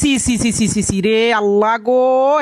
C সি সি সি সি সি রে আল্লাহ গো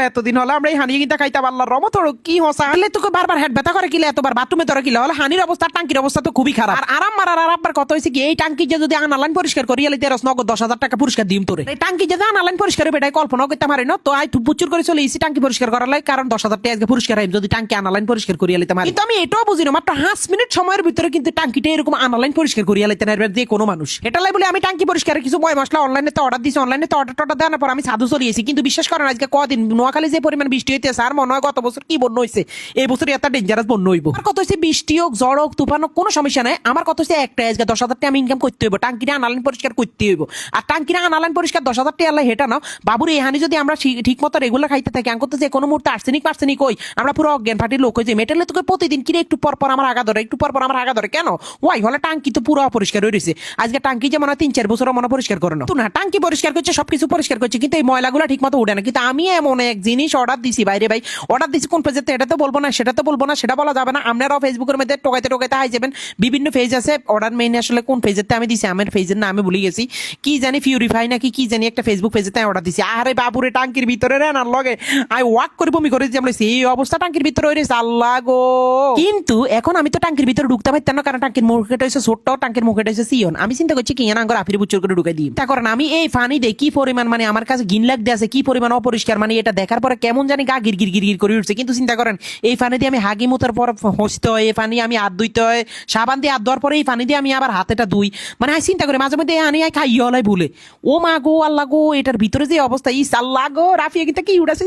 এতদিন হলো আমরা এই হানি কিনতে খাইতাম আল্লাহর রহমত হলো কি হসা? হলে তোকে বারবার হেড ব্যথা করে কিলে এতবার? বাথরুমে তোরা কিলে হলে হানির অবস্থা টাঙ্কির অবস্থা তো খুবই খারাপ। আর আরাম মারার আর আব্বার কথা হয়েছে কি এই টাঙ্কি যে যদি আনালাইন পরিষ্কার করি এলে তেরস নগদ দশ হাজার টাকা পুরস্কার দিম তোরে। এই টাঙ্কি যদি আনালাইন পরিষ্কার হবে এটাই কল্পনা করতে পারি না তো আই তুই প্রচুর করে চলে এসি টাঙ্কি পরিষ্কার করার লাগে কারণ দশ হাজার টাকা পুরস্কার হয় যদি টাঙ্কি আনালাইন পরিষ্কার করিয়া লিতে পারি কিন্তু আমি এটাও বুঝি না মাত্র পাঁচ মিনিট সময়ের ভিতরে কিন্তু টাঙ্কিটা এরকম আনালাইন পরিষ্কার করিয়া লিতে পারবে যে কোনো মানুষ। এটা লাই বলে আমি টাঙ্কি পরিষ্কারের কিছু বয় মশলা অনলাইনে তো অর্ডার দিয়েছি অনলাইনে তো অর্ডার দেওয়ার পর আমি সাধু চলিয়েছি কিন্তু বিশ্বাস করেন আজকে কদিন নোয়াখালী যে পরিমাণ বৃষ্টি হইতে আর মনে হয় গত বছর কি বন্যা হয়েছে এই বছর এত ডেঞ্জারাস বন্যা হইব। আর কত হচ্ছে বৃষ্টি হোক, ঝড় হোক, তুফান হোক, কোনো সমস্যা নাই। আমার কত হচ্ছে একটা, আজকে দশ হাজার টাকা আমি ইনকাম করতে হইব। টাঙ্কিটা আনালাইন পরিষ্কার করতে হইব। আর টাঙ্কিটা আনালাইন পরিষ্কার দশ হাজার টাকা আল্লাহ হেটা নাও। বাবুর এই হানি যদি আমরা ঠিক মতো রেগুলার খাইতে থাকি, আমি করতে যে কোনো মুহূর্তে আর্সেনিক পার্সেনিক কই। আমরা পুরো অজ্ঞান ফাটির লোক হয়েছে মেটালে তোকে প্রতিদিন কিরে একটু পর পর আমার আগা ধরে, একটু পর পর আমার আগা ধরে, কেন? ওয়াই হলে টাঙ্কি তো পুরো অপরিষ্কার হয়ে রয়েছে আজকে টাঙ্কি যে মনে তিন, চার বছর মনে পরিষ্কার করে না, টাঙ্কি পরিষ্কার করছে, সবকিছু পরিষ্কার করছে, কিন্তু এই ময়লাগুলো ঠিক মতো উঠে না। কিন্তু আমি এমন এক জিনিস অর্ডার দিছি, বাইরে ভাই অর্ডার দিছি কোন পেজেতে এটা তো বলব না, সেটা তো বলব না, সেটা বলা যাবে না। আপনারাও ফেসবুকের মধ্যে টোকাইতে টোকাইতে হাই যাবেন। বিভিন্ন পেজ আছে অর্ডার মেইন আসলে কোন পেজেতে আমি দিছি? আমার পেজের না আমি ভুলে গেছি। কি জানি ফিউরিফাই নাকি, কি জানি একটা ফেসবুক পেজেতে অর্ডার দিছি। আরে বাবুরে, টাঙ্কির ভিতরে রে না লগে। আই ওয়াক করে বমি করে যে আমরা সেই অবস্থা টাঙ্কির ভিতরে হয়ে আল্লাহ গো। কিন্তু এখন আমি তো টাঙ্কির ভিতরে ঢুকতে পারতাম না, কারণ টাঙ্কির মুখেটা হয়েছে ছোট্ট, টাঙ্কির মুখেটা হয়েছে সিয়ন। আমি চিন্তা করছি কি না আঙ্গর আফির বুচুর করে ঢুকে দিই। তা করেন, আমি এই ফানি কি পরিমাণ মানে আমার কাছে গিন লাগতে আছে, কি পরিমাণ অপরিষ্কার? মানে এটা দেখার পরে কেমন জানি গা গির গির গির করে উঠছে। কিন্তু চিন্তা করেন, এই ফানি দিয়ে আমি হাগি মুতার পর হসতে হয়, এই ফানি আমি হাত ধুইতে হয়, সাবান দিয়ে হাত ধোয়ার পরে এই ফানি দিয়ে আমি আবার হাতেটা ধুই। মানে আমি চিন্তা করি, মাঝে মধ্যে আনি আই খাই হলাই ভুলে। ও মা গো, আল্লাহ গো, এটার ভিতরে যে অবস্থা, ইস আল্লাহ গো, রাফিয়া কিন্তু কি উড়াছে?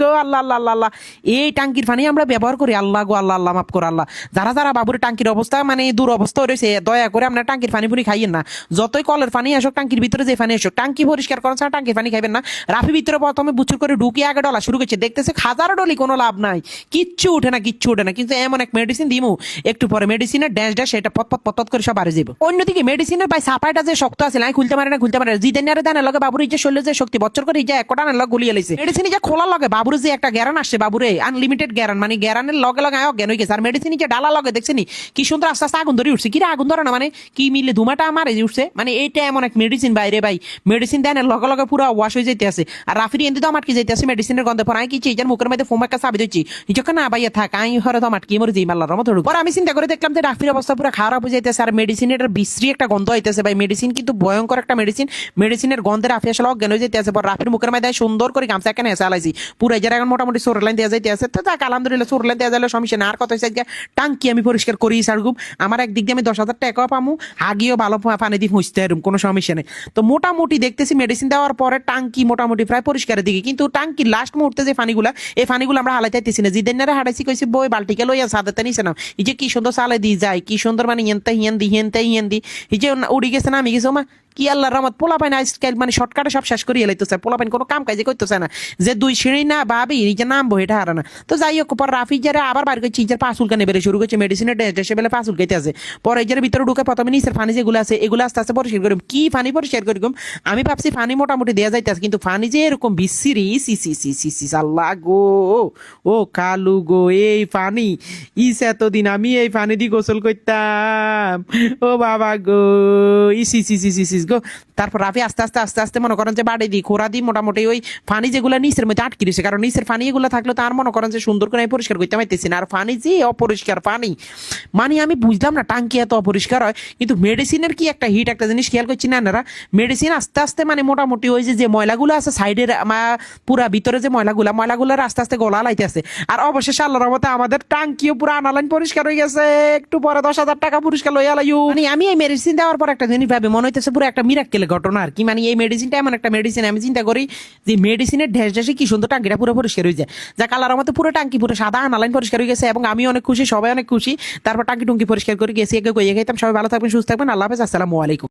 গো, আল্লাহ আল্লাহ আল্লাহ এই টাঙ্কির পানি আমরা ব্যবহার করি, আল্লাহ গো, আল্লাহ আল্লাহ, মাফ করে, আল্লাহ। যারা যারা বাবুর টাঙ্কির অবস্থা মানে দূর অবস্থা রয়েছে, দয়া করে আপনার টাঙ্কির পানি পুনি খাইয়েন না। যতই কলের পানি আসুক, টাঙ্কির ভিতরে যে পানি আসুক, টাঙ্কি পরিষ্কার করেন, ছাড়া টাঙ্কির পানি খাইবেন না। রাফি ভিতরে প্রথমে বুচুর করে ঢুকিয়ে আগে ডলা শুরু করছে। দেখতেছে হাজারো ডলি কোনো লাভ নাই। কিচ্ছু উঠে না, কিচ্ছু উঠে না। কিন্তু এমন এক মেডিসিন দিমু, একটু পরে মেডিসিনের ড্যাশ ড্যাশ সেটা পত পত পত করে সব বাড়ে যাবে অন্যদিকে মেডিসিনের পাই সাপাইটা যে শক্ত আছে নাই খুলতে পারে না, খুলতে পারে জিদেন আরে দানের লগে বাবুর যে শরীরে যে শক্তি বছর করে যে একটা লগে গুলিয়ে লাইছে। মেডিসিন যে খোলার লগে বাবুর যে একটা গ্যারান আসছে বাবুরে আনলিমিটেড গ্যারান। মানে গ্যারানের লগে লগে আয় জ্ঞান হয়ে গেছে। আর মেডিসিন যে ডালা লগে দেখছেনি কি সুন্দর আস্তে আস্তে আগুন ধরে উঠছে। কি রে আগুন ধরে না? মানে কি মিলে ধুমাটা আমার উঠছে। মানে এইটা এমন এক মেডিসিন বাইরে ভাই। মেডিসিন দেন লগে লগে পুরো ওয়াশ হয়ে আছে। আর রাফির এন্দি তো আছে মেডিসিনের গন্ধে পর আমি মুখের মধ্যে চাবি দিচ্ছি না থাক আমি হরে তো মরে যাই মাল্লার পর আমি চিন্তা করে দেখলাম যে রাফির অবস্থা পুরো খারাপ হয়ে যাইতেছে আর মেডিসিনের বিশ্রী একটা গন্ধ হইতেছে ভাই মেডিসিন কিন্তু ভয়ঙ্কর একটা মেডিসিন মেডিসিনের গন্ধে রাফি আসলে অজ্ঞান হয়ে পর রাফির মুখের মধ্যে সুন্দর করে গামছা এখানে এসে আলাইছি পুরো এই এখন মোটামুটি সোর লাইন দেওয়া যাইতে তো যাক, আলহামদুলিল্লাহ সোর লাইন দেওয়া যাবে সমস্যা না আর কত হয়েছে টাঙ্কি আমি পরিষ্কার করি সারগুম আমার একদিক দিয়ে আমি দশ হাজার টাকাও পামু। হাগিও ভালো পানি দিয়ে ফুঁচতে এরকম কোনো সমস্যা নেই। তো মোটামুটি দেখতেছি মেডিসিন দেওয়ার পরে টাঙ্কি মোটামুটি প্রায় পরিষ্কারের দিকে। কিন্তু টাঙ্কি লাস্ট মুহূর্তে যে পানিগুলা এই পানিগুলো আমরা হালাইতেছি না। জিদেনারে হারাইছি কইছি, বই, বালটিকে লইয়া সাদাতে নিছে না এই যে কি সুন্দর সালে দিয়ে যায়, কি সুন্দর মানে হিয়েন্তা হিয়েন্দি দি হিয়েন্দি এই যে উড়ি গেছে না, আমি গেছে মা কি আল্লাহ রহমত? পোলা পাইন আজকাল মানে শর্টকাটে সব শেষ করিয়ে লাইতেছে। পোলা কোনো কাম কাজে করতেছে না। যে দুই সিঁড়ি না এই যে নামবো এটা হারা না। তো যাই হোক, পর রাফি যারা আবার বার করছে ইজার পাঁচ উলকানে বেড়ে শুরু করছে মেডিসিনের ডেসে বেলে পাঁচ উলকাইতে আছে। পরে ইজার ভিতরে ঢুকে প্রথমে নিচের ফানি যেগুলো আছে, এগুলো আস্তে আস্তে পরিষ্কার করি কি ফানি পরিষ্কার করি আমি ভাবছি ফানি মোটামুটি দেওয়া যাইতেছে, কিন্তু ফানি যে এরকম বিচ্ছিরি সি সি সি সি সি আল্লাহ গো। ও কালু গো, এই পানি ইস, এতদিন আমি এই পানি দিয়ে গোসল করতাম। ও বাবা গো ইসি সি সি সি সি গো। তারপর রাফি আস্তে আস্তে আস্তে আস্তে মনে করেন যে বাড়ি দিই খোরা দিই, মোটামুটি ওই ফানি যেগুলো নিচের মধ্যে আটকে দিয়েছে কারণ নিচের ফানি এগুলো থাকলে তার মনে করেন যে সুন্দর করে আমি পরিষ্কার করতে পারতেছি না। আর ফানি যে অপরিষ্কার পানি মানে আমি বুঝলাম না, টাঙ্কি এত অপরিষ্কার হয়, কিন্তু মেডিসিনের কি একটা হিট একটা জিনিস খেয়াল করছি না এনারা? মেডিসিন আস্তে আস্তে মানে মোটামুটি ওই যে ময়লাগুলো আছে সাইডের পুরা ভিতরে যে ময়লাগুলা ময়লাগুলোর আস্তে আস্তে গলা লাইতে আছে। আর অবশেষে আল্লাহর রহমতে আমাদের টাঙ্কিও পুরো আনালাইন পরিষ্কার হয়ে গেছে। একটু পরে দশ হাজার টাকা পুরস্কার লইয়া লাইও মানে আমি এই মেডিসিন দেওয়ার পর একটা জিনিস ভাবে, মনে হইতেছে পুরো একটা মিরাক্কেল ঘটনা আর কি। মানে এই মেডিসিনটা এমন একটা মেডিসিন আমি চিন্তা করি যে মেডিসিনের ঢেস ঢেসে কি সুন্দর টাঙ্কিটা পুরো পরিষ্কার হয়ে যায়। যা কালার আমাদের পুরো টাঙ্কি পুরো সাদা আনালাইন পরিষ্কার হয়ে গেছে এবং আমি অনেক খুশি, সবাই অনেক খুশি। তারপর টাঙ্কি টুঙ্কি পরিষ্কার করে গেছি, একে গিয়ে খাইতাম সবাই ভালো থাকবেন, সুস্থ থাকবেন। আল্লাহ হাফেজ, আসসালামু আলাইকুম।